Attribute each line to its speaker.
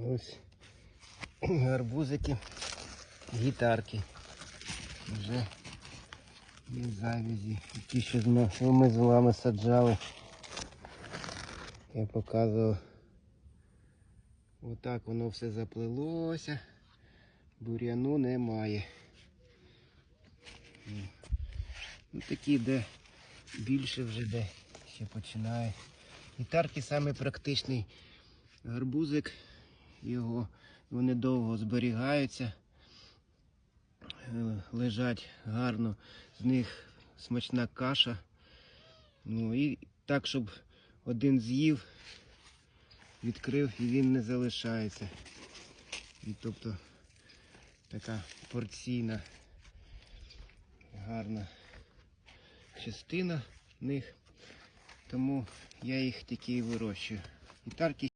Speaker 1: Ось гарбузики, гітарки. Вже є завязі. Ті, що ми з вами саджали. Я показував. Отак воно все заплелося. Бур'яну немає. Ну такі, де більше вже де ще починає. Гітарки саме гарбузик. Його вони довго зберігаються, е, лежать гарно, з них смачна каша. Ну і так, щоб один з'їв, відкрив і він не залишається. І тобто така порційна, гарна частина них. Тому я їх тільки і вирощую. Гітарки